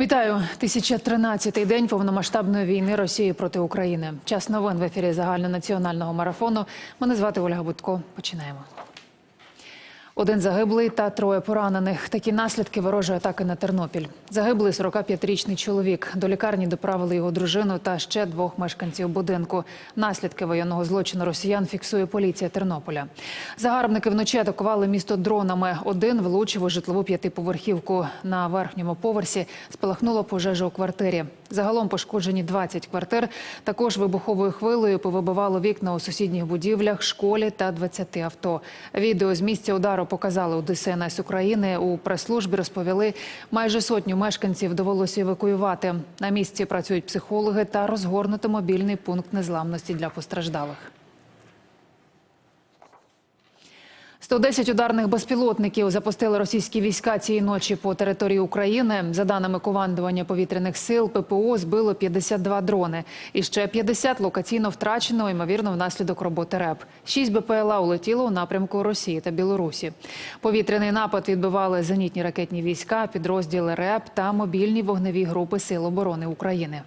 Вітаю 1013-й день повномасштабної війни Росії проти України. Час новин в ефірі загальнонаціонального марафону. Мене звати Ольга Будко. Починаємо. Один загиблий та троє поранених. Такі наслідки ворожої атаки на Тернопіль. Загиблий 45-річний чоловік. До лікарні доправили його дружину та ще двох мешканців будинку. Наслідки воєнного злочину росіян фіксує поліція Тернополя. Загарбники вночі атакували місто дронами. Один влучив у житлову п'ятиповерхівку. На верхньому поверсі спалахнула пожежа у квартирі. Загалом пошкоджені 20 квартир. Також вибуховою хвилею повибивало вікна у сусідніх будівлях, школі та 20 авто. Відео з місця удару показали у ДСНС України. У прес-службі розповіли, майже сотню мешканців довелося евакуювати. На місці працюють психологи та розгорнути мобільний пункт незламності для постраждалих. 110 ударних безпілотників запустили російські війська цієї ночі по території України. За даними командування повітряних сил, ППО збило 52 дрони. І ще 50 локаційно втрачено, ймовірно, внаслідок роботи РЕП. Шість БПЛА улетіло у напрямку Росії та Білорусі. Повітряний напад відбивали зенітні ракетні війська, підрозділи РЕП та мобільні вогневі групи Сил оборони України.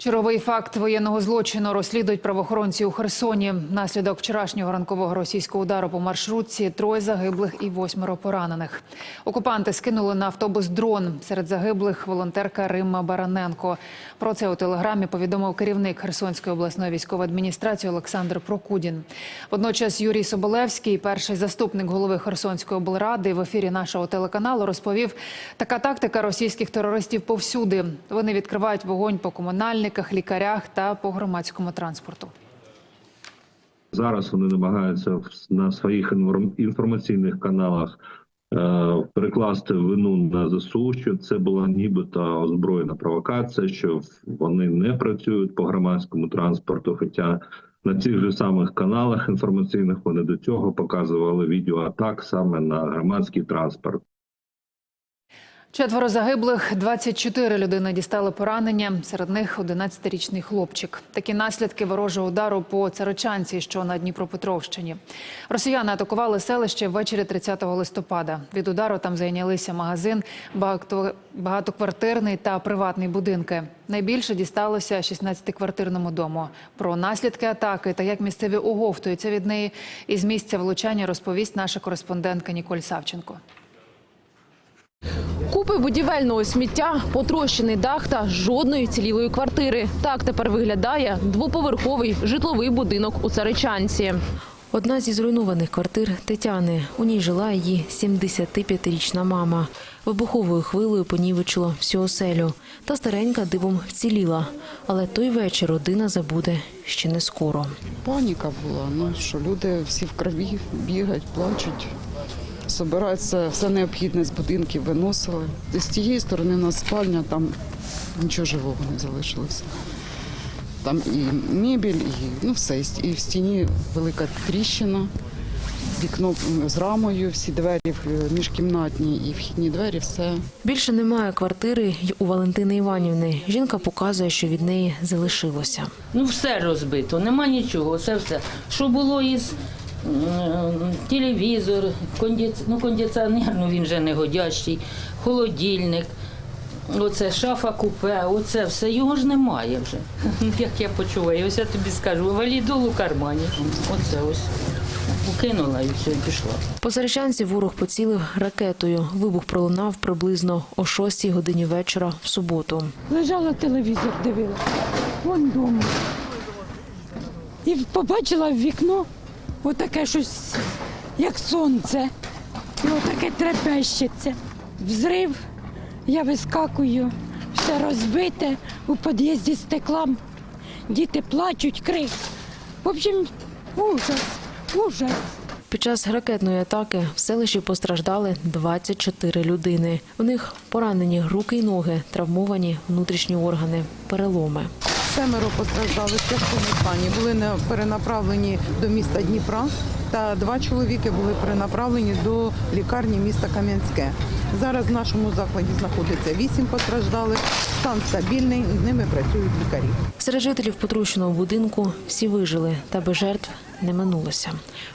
Черговий факт воєнного злочину розслідують правоохоронці у Херсоні. Наслідок вчорашнього ранкового російського удару по маршрутці троє загиблих і восьмеро поранених. Окупанти скинули на автобус дрон. Серед загиблих волонтерка Римма Бараненко. Про це у телеграмі повідомив керівник Херсонської обласної військової адміністрації Олександр Прокудін. Водночас Юрій Соболевський, перший заступник голови Херсонської облради, в ефірі нашого телеканалу розповів, така тактика російських терористів повсюди. Вони відкривають вогонь по комунальниках, лікарях та по громадському транспорту. Зараз вони намагаються на своїх інформаційних каналах е, перекласти вину на ЗСУ, що це була нібито озброєна провокація, що вони не працюють по громадському транспорту. Хоча на цих же самих каналах інформаційних вони до цього показували відео атак саме на громадський транспорт. Четверо загиблих, 24 людини дістали поранення. Серед них 11-річний хлопчик. Такі наслідки ворожого удару по Царичанці, що на Дніпропетровщині. Росіяни атакували селище ввечері 30 листопада. Від удару там зайнялися магазин, багатоквартирний та приватний будинки. Найбільше дісталося 16-квартирному дому. Про наслідки атаки та як місцеві оговтуються від неї. Із місця влучання розповість наша кореспондентка Ніколь Савченко. Купи будівельного сміття, потрощений дах та жодної цілілої квартири. Так тепер виглядає двоповерховий житловий будинок у Царичанці. Одна зі зруйнованих квартир Тетяни. У ній жила її 75-річна мама. Вибуховою хвилею понівечило всю оселю. Та старенька дивом вціліла. Але той вечір родина забуде ще не скоро. Паніка була, ну що люди всі в крові бігають, плачуть. Собираються все необхідне з будинків виносили. З тієї сторони у нас спальня, там нічого живого не залишилося. Там і мебіль, і ну все. І в стіні велика тріщина, вікно з рамою, всі двері е, міжкімнатні і вхідні двері, все Більше немає квартири й у Валентини Іванівни. Жінка показує, що від неї залишилося. Ну, все розбито, нема нічого, все все. Що було із телевізор, кондиці... ну, кондиціонер, ну він же не годящий, холодильник, оце шафа купе, оце все, його ж немає вже. Як я почуваю, ось я тобі скажу, валідол у кармані. Оце ось. Укинула і все, і пішла. По Заречанці ворог поцілив ракетою. Вибух пролунав приблизно о 6 годині вечора в суботу. Лежала телевізор, дивилася. Вон дома. І побачила в вікно отаке щось, як сонце. І отаке трепещеться. Взрив, я вискакую, все розбите, у під'їзді стеклам. Діти плачуть, крик. В общем, ужас, ужас. Під час ракетної атаки в селищі постраждали 24 людини. У них поранені руки й ноги, травмовані внутрішні органи, переломи. Семеро постраждали в тяжкому стані. Були не- перенаправлені до міста Дніпра, та два чоловіки були перенаправлені до лікарні міста Кам'янське. Зараз в нашому закладі знаходиться вісім постраждалих, стан стабільний, з ними працюють лікарі. Серед жителів потрощеного будинку всі вижили, та без жертв не минулося.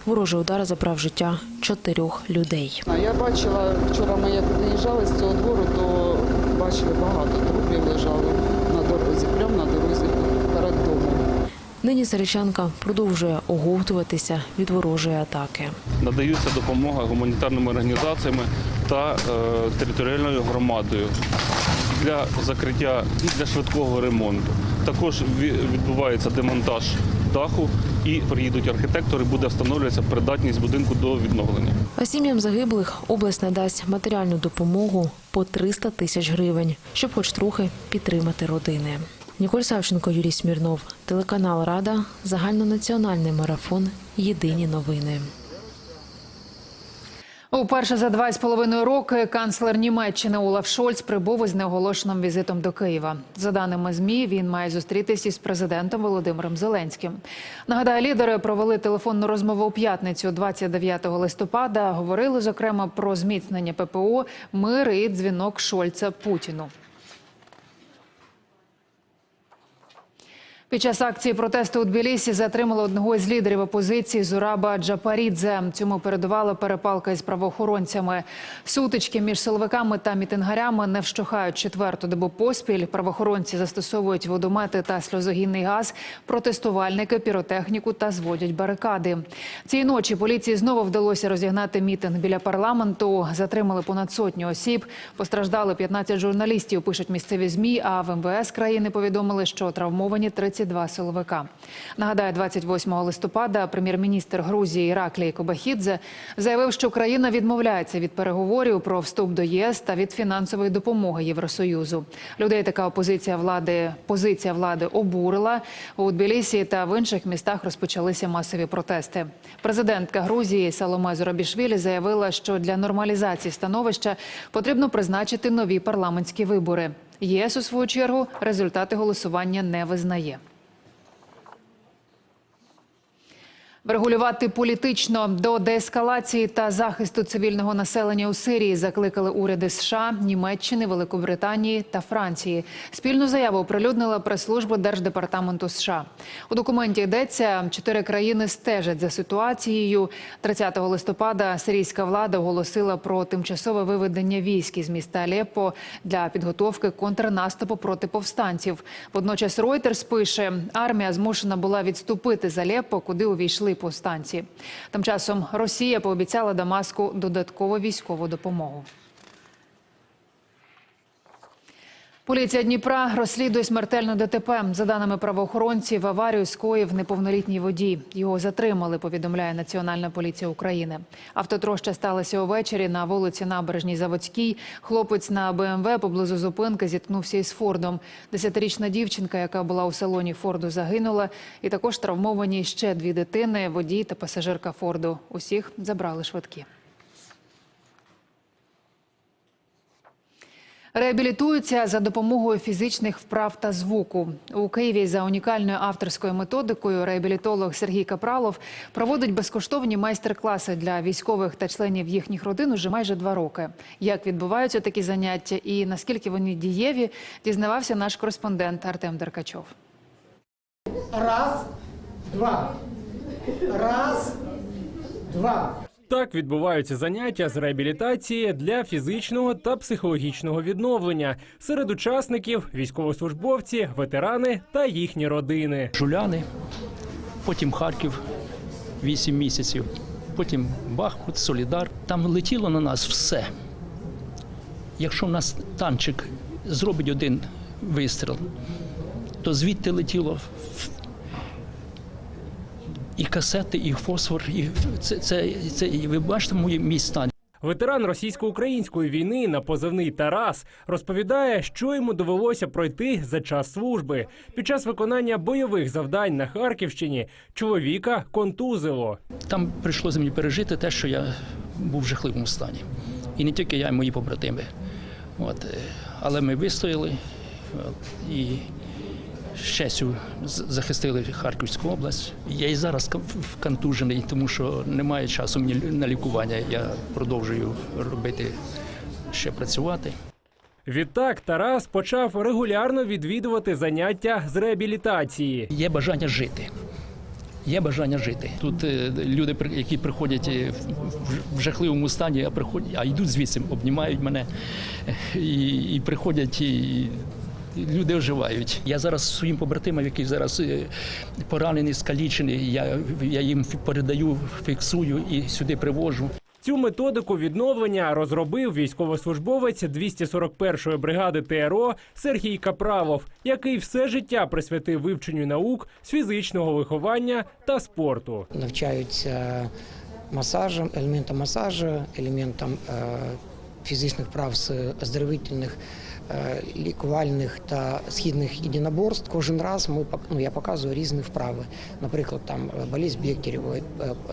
Ворожий удар забрав життя чотирьох людей. А Я бачила, вчора ми як виїжджали з цього двору, то бачили багато трупів лежали на дорозі, прямо на дорозі. Нині Серечанка продовжує оговтуватися від ворожої атаки. надаються допомога гуманітарними організаціями та е, територіальною громадою для закриття і для швидкого ремонту. Також відбувається демонтаж даху і приїдуть архітектори, буде встановлюватися придатність будинку до відновлення. А сім'ям загиблих область надасть матеріальну допомогу по 300 тисяч гривень, щоб хоч трохи підтримати родини. Ніколь Савченко, Юрій Смірнов, телеканал Рада, загальнонаціональний марафон. Єдині новини. Уперше за два з половиною роки канцлер Німеччини Олаф Шольц прибув із неоголошеним візитом до Києва. За даними змі, він має зустрітися із президентом Володимиром Зеленським. Нагадаю, лідери провели телефонну розмову у п'ятницю, 29 листопада. Говорили зокрема про зміцнення ППО, мир і дзвінок Шольца Путіну. Під час акції протесту у Тбілісі затримали одного із лідерів опозиції Зураба Джапарідзе. Цьому передувала перепалка із правоохоронцями. Сутички між силовиками та мітингарями не вщухають четверту добу поспіль. Правоохоронці застосовують водомети та сльозогінний газ, протестувальники, піротехніку та зводять барикади. Цієї ночі поліції знову вдалося розігнати мітинг біля парламенту. Затримали понад сотню осіб. Постраждали 15 журналістів. Пишуть місцеві змі. А в МВС країни повідомили, що травмовані 32 силовика. Нагадаю, 28 листопада прем'єр-міністр Грузії Іраклій Кобахідзе заявив, що країна відмовляється від переговорів про вступ до ЄС та від фінансової допомоги Євросоюзу. Людей така опозиція влади позиція влади обурила. У Тбілісі та в інших містах розпочалися масові протести. Президентка Грузії Саломе Зоробішвілі заявила, що для нормалізації становища потрібно призначити нові парламентські вибори. ЄС у свою чергу результати голосування не визнає. Врегулювати політично до деескалації та захисту цивільного населення у Сирії закликали уряди США, Німеччини, Великобританії та Франції. Спільну заяву оприлюднила прес-служба Держдепартаменту США. У документі йдеться, чотири країни стежать за ситуацією. 30 листопада сирійська влада оголосила про тимчасове виведення військ із міста Алеппо для підготовки контрнаступу проти повстанців. Водночас Reuters пише, армія змушена була відступити з Алеппо, куди увійшли повстанці. Тим часом Росія пообіцяла Дамаску додаткову військову допомогу. Поліція Дніпра розслідує смертельну ДТП. За даними правоохоронців, аварію скоїв неповнолітній водій. Його затримали, повідомляє Національна поліція України. Автотроща сталася увечері на вулиці Набережній Заводській. Хлопець на БМВ поблизу зупинки зіткнувся із Фордом. Десятирічна дівчинка, яка була у салоні Форду, загинула. І також травмовані ще дві дитини, водій та пасажирка Форду. Усіх забрали швидкі. Реабілітуються за допомогою фізичних вправ та звуку. У Києві за унікальною авторською методикою реабілітолог Сергій Капралов проводить безкоштовні майстер-класи для військових та членів їхніх родин уже майже два роки. Як відбуваються такі заняття і наскільки вони дієві, дізнавався наш кореспондент Артем Деркачов. Раз, два. Раз, два. Так відбуваються заняття з реабілітації для фізичного та психологічного відновлення серед учасників військовослужбовці, ветерани та їхні родини. Жуляни, потім Харків 8 місяців, потім Бахмут, Солідар. Там летіло на нас все. Якщо в нас танчик зробить один вистріл, то звідти летіло і касети, і фосфор. І це, це, це, і ви бачите мій, мій стан. Ветеран російсько-української війни на позивний Тарас розповідає, що йому довелося пройти за час служби. Під час виконання бойових завдань на Харківщині чоловіка контузило. Там прийшлося мені пережити те, що я був в жахливому стані. І не тільки я, і мої побратими. От. е, Але ми вистояли і з честю захистили Харківську область. Я і зараз кон- контужений, тому що немає часу мені на лікування. Я продовжую робити ще працювати. Відтак Тарас почав регулярно відвідувати заняття з реабілітації. Є бажання жити. Є бажання жити. Тут е, люди, які приходять е, в- в жахливому стані, а приходять, а йдуть звідси, обнімають мене е, і, і приходять і. Люди оживають. Я зараз своїм побратимам, які зараз е, поранені, скалічені, я, я їм передаю, фіксую і сюди привожу. Цю методику відновлення розробив військовослужбовець 241-ї бригади ТРО Сергій Капралов, який все життя присвятив вивченню наук з фізичного виховання та спорту. навчаються масажем, елементам масажу, елементам е, фізичних прав з оздоровительних, е, лікувальних та східних єдиноборств. Кожен раз ми ну, я показую різні вправи. Наприклад, там е, болезнь Беккерєва, е,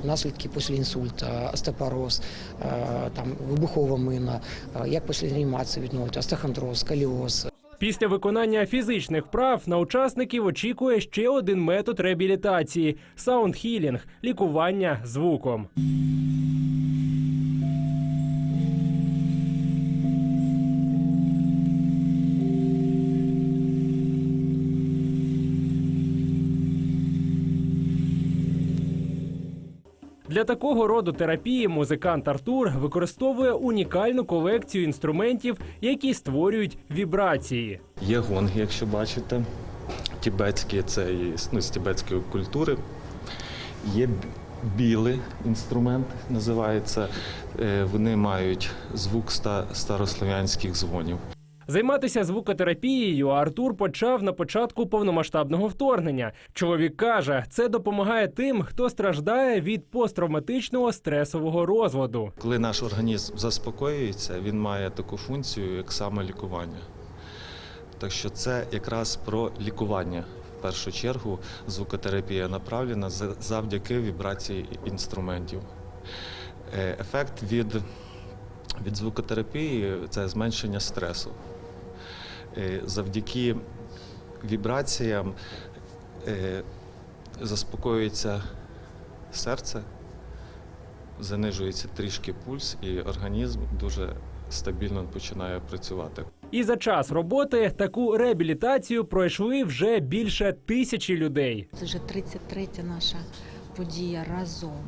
наслідки після інсульту, остеопороз, там вибухова мина, як після реанімації відновити, остеохондроз, сколіоз, Після виконання фізичних вправ на учасників очікує ще один метод реабілітації саундхілінг лікування звуком. Для такого роду терапії музикант Артур використовує унікальну колекцію інструментів, які створюють вібрації. Є гонги, якщо бачите. Тібетські це ну, з тібетської культури. Є білий інструмент, називається. Е, Вони мають звук ста- старослов'янських дзвонів. Займатися звукотерапією Артур почав на початку повномасштабного вторгнення. Чоловік каже, це допомагає тим, хто страждає від посттравматичного стресового розладу. Коли наш організм заспокоюється, він має таку функцію, як самолікування. Так що це якраз про лікування. В першу чергу звукотерапія направлена за- завдяки вібрації інструментів. Е, Ефект від, від звукотерапії це зменшення стресу. Е, Завдяки вібраціям е, заспокоюється серце, занижується трішки пульс, і організм дуже стабільно починає працювати. І за час роботи таку реабілітацію пройшли вже більше тисячі людей. Це вже 33 наша подія разом.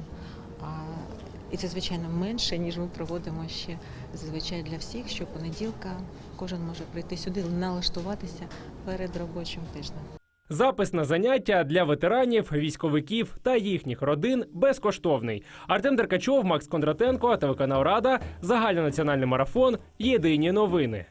І це, звичайно, менше, ніж ми проводимо ще зазвичай для всіх, що понеділка кожен може прийти сюди, налаштуватися перед робочим тижнем. Запис на заняття для ветеранів, військовиків та їхніх родин безкоштовний. Артем Деркачов, Макс Кондратенко, телеканал Рада, загальнонаціональний марафон. Єдині новини.